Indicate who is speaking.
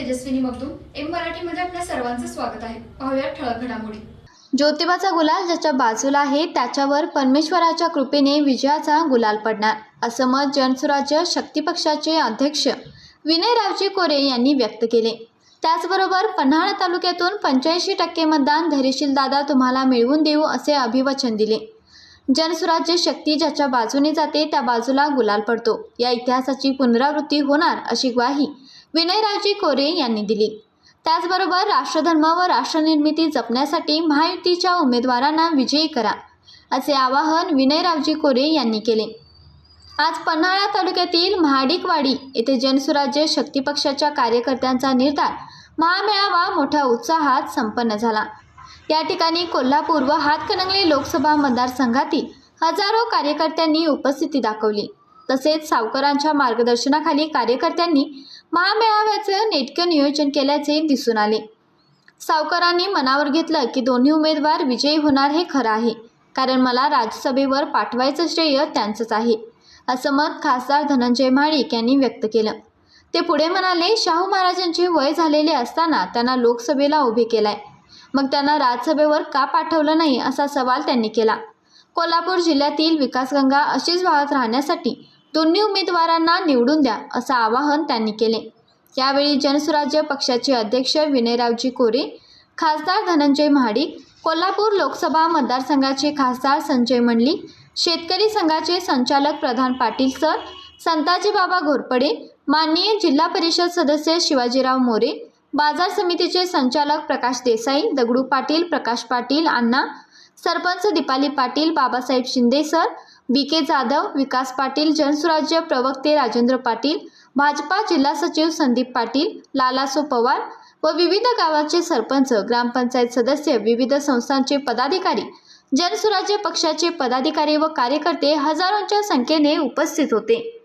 Speaker 1: Tejaswini Magdum M मराठीमध्ये आपल्या सर्वांचं स्वागत आहे. पाहूया ठळक घडामोडी.
Speaker 2: ज्योतिबाचा गुलाल ज्याच्या बाजूला आहे त्याच्यावर परमेश्वराच्या कृपेने विजयाचा गुलाल पडणार असं मत जनसुराज्य शक्ती पक्षाचे अध्यक्ष विनयरावजी कोरे यांनी व्यक्त केले. त्याचबरोबर पन्हाळा तालुक्यातून पंच्याऐंशी टक्के मतदान धैर्यशील दादा तुम्हाला मिळवून देऊ असे अभिवचन दिले. जनसुराज्य शक्ती ज्याच्या बाजूने जाते त्या बाजूला गुलाल पडतो. या इतिहासाची पुनरावृत्ती होणार अशी ग्वाही विनयरावजी कोरे यांनी दिली. त्याचबरोबर राष्ट्रधर्म व राष्ट्रनिर्मिती जपण्यासाठी महायुतीच्या उमेदवारांना विजयी करा असे आवाहन विनयरावजी कोरे यांनी केले. आज पन्हाळा तालुक्यातील महाडिकवाडी येथे जनसुराज्य शक्ती पक्षाच्या कार्यकर्त्यांचा निर्धार महामेळावा मोठ्या उत्साहात संपन्न झाला. या ठिकाणी कोल्हापूर व हातकणंगले लोकसभा मतदारसंघातील हजारो कार्यकर्त्यांनी उपस्थिती दाखवली. तसेच सावकरांच्या मार्गदर्शनाखाली कार्यकर्त्यांनी महामेळाव्याचं नेटकं नियोजन केल्याचे दिसून आले. सावकारांनी मनावर घेतलं की दोन्ही उमेदवार विजयी होणार हे खरं आहे. कारण मला राज्यसभेवर पाठवायचं श्रेय त्यांचंच आहे असं मत खासदार धनंजय महाडिक यांनी व्यक्त केलं. ते पुढे म्हणाले शाहू महाराजांचे वय झालेले असताना त्यांना लोकसभेला उभे केलाय. मग त्यांना राज्यसभेवर का पाठवलं नाही असा सवाल त्यांनी केला. कोल्हापूर जिल्ह्यातील विकासगंगा अशीच वाहत राहण्यासाठी दोन्ही उमेदवारांना निवडून द्या असं आवाहन त्यांनी केले. यावेळी जनसुराज्य पक्षाचे अध्यक्ष विनयरावजी कोरे खासदार धनंजय महाडिक कोल्हापूर लोकसभा मतदारसंघाचे खासदार संजय मंडलिक शेतकरी संघाचे संचालक प्रधान पाटील सर संताजी बाबा घोरपडे माननीय जिल्हा परिषद सदस्य शिवाजीराव मोरे बाजार समितीचे संचालक Prakash Desai Dagdu Patil Prakash Patil Anna sarpanch Deepali Patil Babasaheb Shinde sir B K Jadhav Vikas Patil Jansurajya प्रवक्ते राजेंद्र पाटील भाजपा जिल्हा सचिव संदीप पाटील लालासो पवार व विविध गावाचे सरपंच ग्रामपंचायत सदस्य विविध संस्थांचे पदाधिकारी जनसुराज्य पक्षाचे पदाधिकारी व कार्यकर्ते हजारोंच्या संख्येने उपस्थित होते.